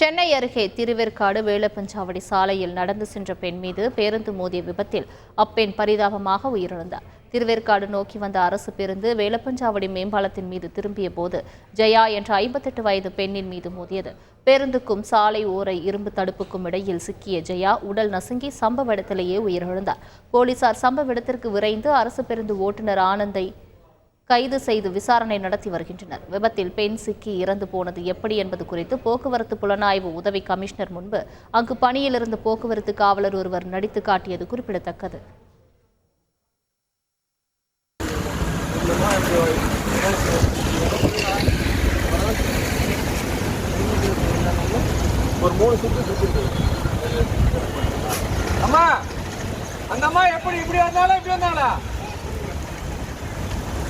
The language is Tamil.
சென்னை அருகே திருவேற்காடு வேலப்பஞ்சாவடி சாலையில் நடந்து சென்ற பெண் மீது பேருந்து மோதிய விபத்தில் அப்பெண் பரிதாபமாக உயிரிழந்தார். திருவேற்காடு நோக்கி வந்த அரசு பேருந்து வேலப்பஞ்சாவடி மேம்பாலத்தின் மீது திரும்பிய போது ஜெயா என்ற ஐம்பத்தெட்டு வயது பெண்ணின் மீது மோதியது. பேருந்துக்கும் சாலை ஓரை இரும்பு தடுப்புக்கும் இடையில் சிக்கிய ஜெயா உடல் நசுங்கி சம்பவ இடத்திலேயே உயிரிழந்தார். போலீசார் சம்பவ இடத்திற்கு விரைந்து அரசு பேருந்து ஓட்டுநர் ஆனந்தை கைது செய்து விசாரணை நடத்தி வருகின்றனர். விபத்தில் பெண் சிக்கி இறந்து போனது எப்படி என்பது குறித்து போக்குவரத்து புலனாய்வு உதவி கமிஷனர் முன்பு அங்கு பணியிலிருந்து போக்குவரத்து காவலர் ஒருவர் நடித்து காட்டியது குறிப்பிடத்தக்கது. ஒரு மூணு சுற்று அம்மா அந்த அம்மா எப்படி இப்படி வந்தாலும் இப்படி வந்தாங்களா